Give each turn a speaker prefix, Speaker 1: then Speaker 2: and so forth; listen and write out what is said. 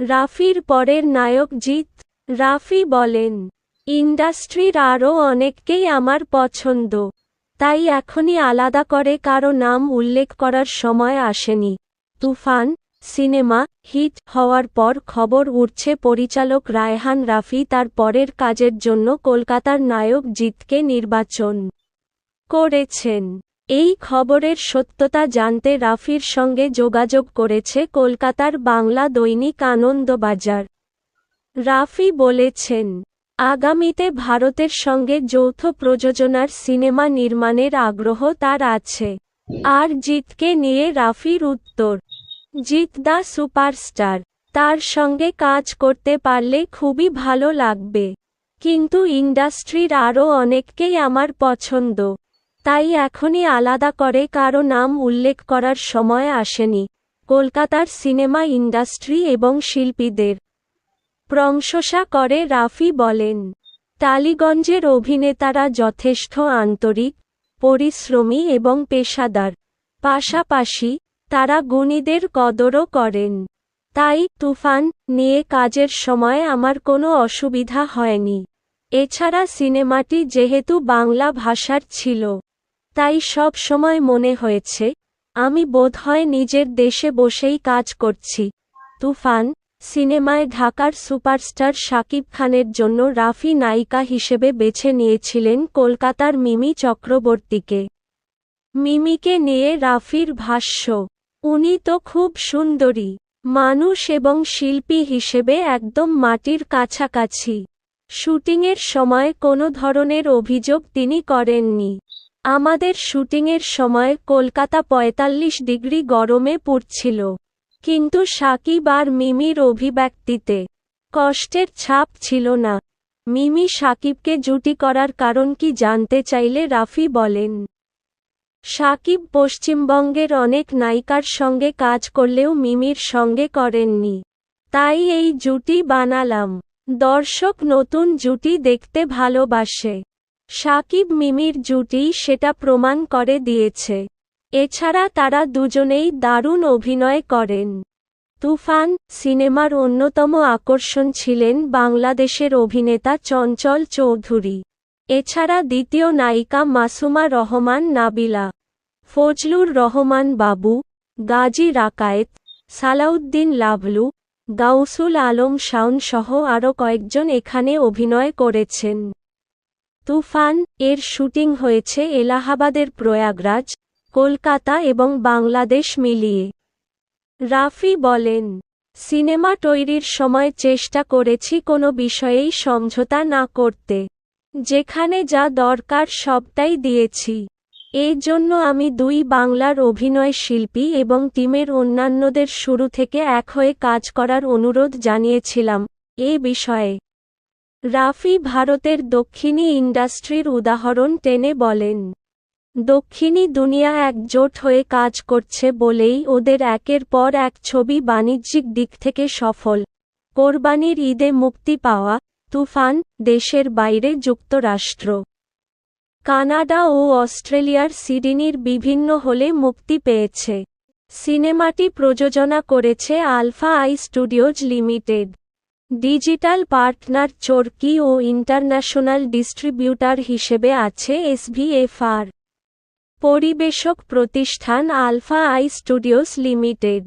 Speaker 1: রাফির পরের নায়ক জিৎ, রাফি বলেন, ইন্ডাস্ট্রির আরও অনেককেই আমার পছন্দ। তাই এখনই আলাদা করে কারও নাম উল্লেখ করার সময় আসেনি। তুফান, সিনেমা, হিট হওয়ার পর খবর উঠছে পরিচালক রায়হান রাফি তার পরের কাজের জন্য কলকাতার নায়ক জিতকে নির্বাচন করেছেন। এই খবরের সত্যতা জানতে রাফির সঙ্গে যোগাযোগ করেছে কলকাতার বাংলা দৈনিক আনন্দবাজার। রাফি বলেছেন, আগামীতে ভারতের সঙ্গে যৌথ প্রযোজনার সিনেমা নির্মাণের আগ্রহ তার আছে। আর জিতকে নিয়ে রাফির উত্তর, জিত দা সুপারস্টার, তার সঙ্গে কাজ করতে পারলে খুবই ভালো লাগবে। কিন্তু ইন্ডাস্ট্রির আরও অনেককেই আমার পছন্দ। তাই এখনই আলাদা করে কারও নাম উল্লেখ করার সময় আসেনি। কলকাতার সিনেমা ইন্ডাস্ট্রি এবং শিল্পীদের প্রশংসা করে রাফি বলেন, টালিগঞ্জের অভিনেতারা যথেষ্ট আন্তরিক, পরিশ্রমী এবং পেশাদার। পাশাপাশি তারা গুণীদের কদরও করেন। তাই তুফান নিয়ে কাজের সময় আমার কোনো অসুবিধা হয়নি। এছাড়া সিনেমাটি যেহেতু বাংলা ভাষার ছিল। তাই সব সময় মনে হয়েছে, আমি বোধহয় নিজের দেশে বসেই কাজ করছি। তুফান, সিনেমায় ঢাকার সুপারস্টার শাকিব খানের জন্য রাফি নায়িকা হিসেবে বেছে নিয়েছিলেন কলকাতার মিমি চক্রবর্তীকে। মিমিকে নিয়ে রাফির ভাষ্য, উনি তো খুব সুন্দরী, মানুষ এবং শিল্পী হিসেবে একদম মাটির কাছাকাছি। শুটিংয়ের সময় কোনো ধরনের অভিযোগ তিনি করেননি। আমাদের শুটিংয়ের সময় কলকাতা পঁয়তাল্লিশ ডিগ্রি গরমে পড়ছিল। কিন্তু সাকিব আর মিমির অভিব্যক্তিতে কষ্টের ছাপ ছিল না। মিমি সাকিবকে জুটি করার কারণ কি জানতে চাইলে রাফি বলেন। সাকিব পশ্চিমবঙ্গের অনেক নায়িকার সঙ্গে কাজ করলেও মিমির সঙ্গে করেননি। তাই এই জুটি বানালাম। দর্শক নতুন জুটি দেখতে ভালোবাসে। সাকিব মিমির জুটি সেটা প্রমাণ করে দিয়েছে। এছাড়া তারা দুজনেই দারুণ অভিনয় করেন। তুফান সিনেমার অন্যতম আকর্ষণ ছিলেন বাংলাদেশের অভিনেতা চঞ্চল চৌধুরী। এছাড়া দ্বিতীয় নায়িকা মাসুমা রহমান নাবিলা, ফজলুর রহমান বাবু, গাজী রাকায়েত, সালাউদ্দিন লাভলু, গাউসুল আলম শাওন সহ আরও কয়েকজন এখানে অভিনয় করেছেন। তুফান, এর শুটিং হয়েছে এলাহাবাদের প্রয়াগরাজ, কলকাতা এবং বাংলাদেশ মিলিয়ে। রাফি বলেন, সিনেমা তৈরির সময় চেষ্টা করেছি কোনো বিষয়েই সমঝোতা না করতে। যেখানে যা দরকার সবটাই দিয়েছি। এই জন্য আমি দুই বাংলার অভিনয় শিল্পী এবং টিমের অন্যান্যদের শুরু থেকে এক হয়ে কাজ করার অনুরোধ জানিয়েছিলাম, এ বিষয়ে। রাফি ভারতের দক্ষিণী ইন্ডাস্ট্রির উদাহরণ টেনে বলেন, দক্ষিণী দুনিয়া একজোট হয়ে কাজ করছে বলেই ওদের একের পর এক ছবি বাণিজ্যিক দিক থেকে সফল। কোরবানির ঈদে মুক্তি পাওয়া, তুফান, দেশের বাইরে যুক্তরাষ্ট্র। কানাডা ও অস্ট্রেলিয়ার সিডনির বিভিন্ন হলে মুক্তি পেয়েছে। সিনেমাটি প্রযোজনা করেছে Alpha I studios limited. Digital partner Chorki O international distributor হিসেবে আছে এসভিএফআর। পরিবেশক প্রতিষ্ঠান আলফা আই স্টুডিওস লিমিটেড।